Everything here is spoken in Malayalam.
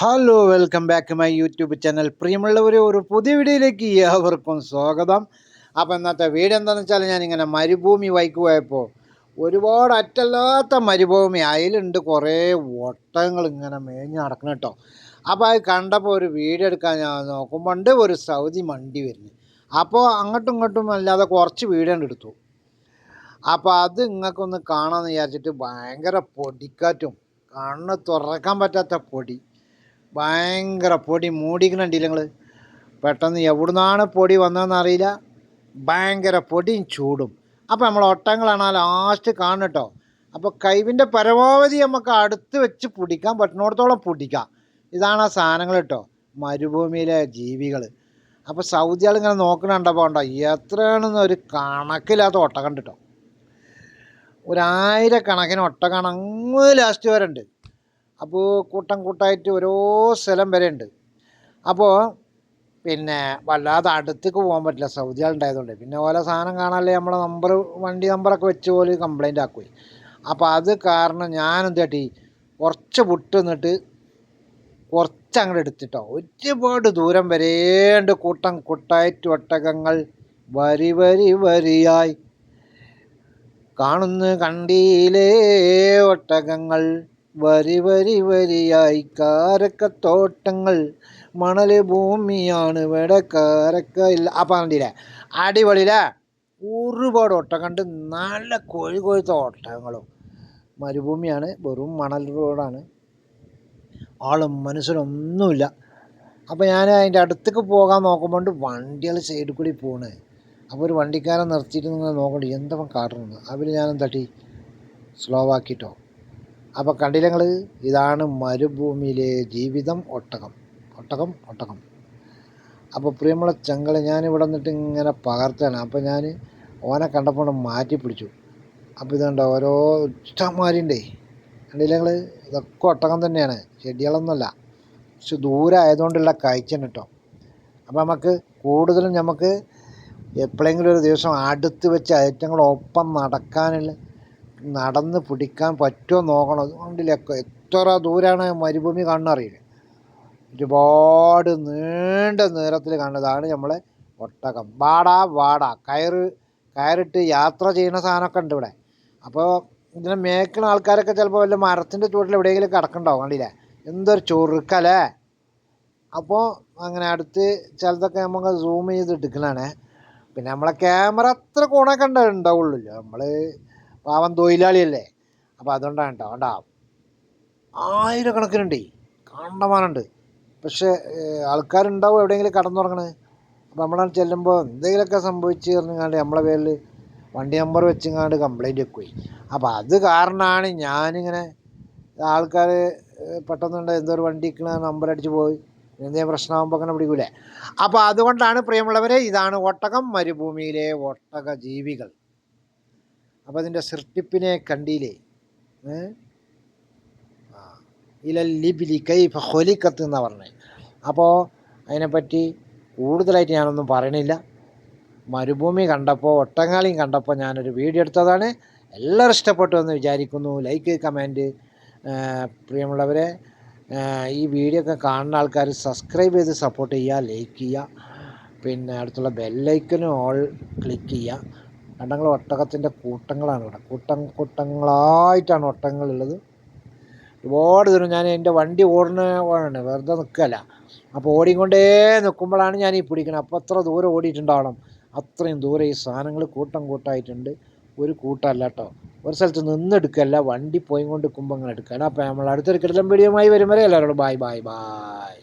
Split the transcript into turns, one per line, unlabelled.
Hello welcome back my YouTube channel പ്രിയമുള്ളവരെ ഒരു പുതിയ വീഡിയോയിലേക്ക് ഏവർക്കും സ്വാഗതം. അപ്പോൾ ഇന്നത്തെ വീട് എന്താണെന്ന് വെച്ചാൽ ഞാനിങ്ങനെ മരുഭൂമി വൈക്ക് പോയപ്പോൾ ഒരുപാട് അറ്റല്ലാത്ത മരുഭൂമി അതിലുണ്ട് കുറേ ഒട്ടകങ്ങൾ ഇങ്ങനെ മേഞ്ഞ് നടക്കണം കേട്ടോ. അപ്പോൾ അത് കണ്ടപ്പോൾ ഒരു വീഡിയോ എടുക്കാൻ ഞാൻ നോക്കുമ്പോൾ ഉണ്ട് ഒരു സൗദി മണ്ടി വരുന്നു. അപ്പോൾ അങ്ങോട്ടും ഇങ്ങോട്ടും അല്ലാതെ കുറച്ച് വീഡിയോ എടുത്തു. അപ്പോൾ അത് നിങ്ങൾക്കൊന്ന് കാണാമെന്ന് വിചാരിച്ചിട്ട് ഭയങ്കര പൊടിക്കാറ്റും കണ്ണ് തുറക്കാൻ പറ്റാത്ത പൊടി. ഭയങ്കര പൊടി മൂടിക്കണുണ്ടല്ലേ നിങ്ങൾ പെട്ടെന്ന് എവിടുന്നാണ് പൊടി വന്നതെന്ന് അറിയില്ല. ഭയങ്കര പൊടിയും ചൂടും. അപ്പോൾ നമ്മൾ ഒട്ടങ്ങളാണ് ലാസ്റ്റ് കാണട്ടോ അപ്പോൾ കൈവിന്റെ പരമാവധി നമുക്ക് അടുത്ത് വെച്ച് പിടിക്കാൻ പറ്റുന്നിടത്തോളം പിടിക്കാം. ഇതാണ് ആ സാധനങ്ങൾ കേട്ടോ മരുഭൂമിയിലെ ജീവികൾ അപ്പോൾ സൗദി ഇങ്ങനെ നോക്കണുണ്ടപ്പോൾ ഉണ്ടോ എത്രയാണെന്ന് ഒരു കണക്കില്ലാത്ത ഒട്ട കണ്ടിട്ടോ. ഒരായിരക്കണക്കിന് ഒട്ട അങ്ങ് ലാസ്റ്റ് വരെ ഉണ്ട് അപ്പോൾ കൂട്ടം കൂട്ടായിട്ട് ഓരോ സ്ഥലം വരെ ഉണ്ട്. അപ്പോൾ പിന്നെ വല്ലാതെ അടുത്തേക്ക് പോകാൻ പറ്റില്ല. സൗദി ഉണ്ടായതുകൊണ്ട് പിന്നെ ഓരോ സാധനം കാണാനല്ലേ നമ്മളെ നമ്പർ വണ്ടി നമ്പറൊക്കെ വെച്ച് പോലെ കംപ്ലൈന്റ് ആക്കുമേ അപ്പോൾ അത് കാരണം ഞാൻ എന്താട്ടി കുറച്ച് വിട്ട് നിന്നിട്ട് കുറച്ച് അങ്ങോട്ട് എടുത്തിട്ടോ. ഒരുപാട് ദൂരം വരേണ്ട് കൂട്ടം കൂട്ടായിട്ട് ഒട്ടകങ്ങൾ. വരി വരി വരിയായി. കാണുന്നു കണ്ടിയിലേ ഒട്ടകങ്ങൾ. വരി വരി വരിയായി കാരക്കത്തോട്ടങ്ങൾ. മണൽ ഭൂമിയാണ് ഇവിടെ കാരക്ക ഇല്ല അപ്പം കണ്ടില്ലേ? അടിപൊളിയില്ലേ? ഒരുപാട് ഓട്ടം കണ്ട് നല്ല കോഴി കോഴിത്ത തോട്ടങ്ങളും. മരുഭൂമിയാണ് വെറും മണൽ റോഡാണ്. ആളും മനുഷ്യരൊന്നുമില്ല. അപ്പോൾ ഞാൻ അതിന്റെ അടുത്തേക്ക് പോകാൻ നോക്കുമ്പോൾ വണ്ടികൾ സൈഡിൽ കൂടി പോണ്. അപ്പോൾ ഒരു വണ്ടിക്കാരൻ നിർത്തിയിട്ട് നിങ്ങൾ നോക്കണ്ട എന്തവൻ കാട്ടുന്നത് അവർ ഞാൻ തട്ടി സ്ലോ ആക്കിയിട്ടോ അപ്പോൾ കണ്ടില്ല നിങ്ങൾ ഇതാണ് മരുഭൂമിയിലെ ജീവിതം ഒട്ടകം. ഒട്ടകം ഒട്ടകം. അപ്പോൾ പ്രിയമുള്ള ചങ്കള ഞാനിവിടെ നിന്നിട്ട് ഇങ്ങനെ പകർത്താണ് അപ്പോൾ ഞാൻ ഓനെ കണ്ടപ്പോൾ മാറ്റി പിടിച്ചു. അപ്പോൾ കണ്ടോ ഓരോ ഇഷ്ടംമാരിണ്ടേ കണ്ടില്ല നിങ്ങൾ ഇതൊക്കെ ഒട്ടകം തന്നെയാണ്. ചെടികളൊന്നുമല്ല. പക്ഷെ ദൂരെ ആയതുകൊണ്ടുള്ള കാഴ്ച കേട്ടോ. അപ്പോൾ നമുക്ക് കൂടുതലും നമുക്ക് എപ്പോഴെങ്കിലും ഒരു ദിവസം അടുത്ത് വെച്ച് ഐറ്റങ്ങളൊപ്പം നടക്കാനുള്ള നടന്ന് പിടിക്കാൻ പറ്റുമോ നോക്കണം. അതുകൊണ്ടില്ല എത്ര ദൂരമാണ് മരുഭൂമി കാണുന്നറിയില്ല ഒരുപാട് നീണ്ട നേരത്തിൽ കാണുന്നതാണ് നമ്മളെ ഒട്ടകം. വാടാ വാടാ. കയറ് കയറിട്ട് യാത്ര ചെയ്യുന്ന സാധനമൊക്കെ ഉണ്ട് ഇവിടെ. അപ്പോൾ ഇതിനെ മേക്കുന്ന ആൾക്കാരൊക്കെ ചിലപ്പോൾ വല്ല മരത്തിന്റെ ചുവട്ടിൽ എവിടെയെങ്കിലും കിടക്കണ്ടാവും കണ്ടില്ലേ? എന്തൊരു ചൊറുക്കല്ലേ? അപ്പോൾ അങ്ങനെ അടുത്ത് ചിലതൊക്കെ നമുക്ക് സൂം ചെയ്ത് എടുക്കലാണ്. പിന്നെ നമ്മളെ ക്യാമറ അത്ര കോണൊക്കെ ഉണ്ടാവുള്ളൂ. നമ്മൾ പാവം തൊഴിലാളിയല്ലേ? അപ്പോൾ അതുകൊണ്ടാണ് കേട്ടോ കണ്ടാ ആയിരക്കണക്കിനുണ്ട്. കണ്ടമാനുണ്ട്. പക്ഷേ ആൾക്കാരുണ്ടാവും എവിടെയെങ്കിലും കടന്നുറങ്ങണേ അപ്പോൾ നമ്മളാണ് ചെല്ലുമ്പോൾ എന്തെങ്കിലുമൊക്കെ സംഭവിച്ച് പറഞ്ഞാണ്ട് നമ്മളെ പേരിൽ വണ്ടി നമ്പർ വെച്ചിങ്ങാണ്ട് കംപ്ലൈന്റ് വെക്കുപോയി അപ്പോൾ അത് കാരണമാണ് ഞാനിങ്ങനെ ആൾക്കാർ പെട്ടെന്നുണ്ട് എന്തോ ഒരു വണ്ടി നമ്പർ അടിച്ച് പോയി. എന്തെങ്കിലും പ്രശ്നമാകുമ്പോൾ അങ്ങനെ പിടിക്കൂലേ. അപ്പോൾ അതുകൊണ്ടാണ് പ്രിയമുള്ളവരെ ഇതാണ് ഒട്ടകം മരുഭൂമിയിലെ ഒട്ടക ജീവികൾ. അപ്പോൾ അതിന്റെ സൃഷ്ടിപ്പിനെ കണ്ടില്ലേ ഇല ലിബിലി കൈഫ ഹൊലിക്കത്ത് എന്നാണ് പറഞ്ഞത് അപ്പോൾ അതിനെപ്പറ്റി കൂടുതലായിട്ട് ഞാനൊന്നും പറയണില്ല. മരുഭൂമി കണ്ടപ്പോൾ ഒട്ടങ്ങാളിയും കണ്ടപ്പോൾ ഞാനൊരു വീഡിയോ എടുത്തതാണ്. എല്ലാവരും ഇഷ്ടപ്പെട്ടു എന്ന് വിചാരിക്കുന്നു. ലൈക്ക് കമന്റ് പ്രിയമുള്ളവരെ ഈ വീഡിയോ ഒക്കെ കാണുന്ന ആൾക്കാർ സബ്സ്ക്രൈബ് ചെയ്ത് സപ്പോർട്ട് ചെയ്യുക ലൈക്ക് ചെയ്യുക. പിന്നെ അടുത്തുള്ള ബെല്ലൈക്കനും ഓൾ ക്ലിക്ക് ചെയ്യുക. കണ്ടങ്ങൾ ഒട്ടകത്തിന്റെ കൂട്ടങ്ങളാണ് ഇവിടെ. കൂട്ടം കൂട്ടങ്ങളായിട്ടാണ് ഒട്ടകങ്ങളുള്ളത്. ഒരുപാട് ദൂരം ഞാൻ എന്റെ വണ്ടി ഓടുന്ന വെറുതെ നിൽക്കുകയല്ല. അപ്പോൾ ഓടിക്കൊണ്ടേ നിൽക്കുമ്പോഴാണ് ഞാൻ ഈ പിടിക്കുന്നത് അപ്പോൾ അത്ര ദൂരം ഓടിയിട്ടുണ്ടാവണം. അത്രയും ദൂരം ഈ സാധനങ്ങൾ കൂട്ടം കൂട്ടായിട്ടുണ്ട്. ഒരു കൂട്ടമല്ല കേട്ടോ. ഒരു സ്ഥലത്ത് നിന്നെടുക്കല്ല വണ്ടി പോയി കൊണ്ട് കുമ്പങ്ങൾ എടുക്കാൻ അപ്പോൾ നമ്മൾ അടുത്തൊരു കിടലം ആയി വരും വരെ എല്ലാവരോടും ബായ് ബായ് ബായ്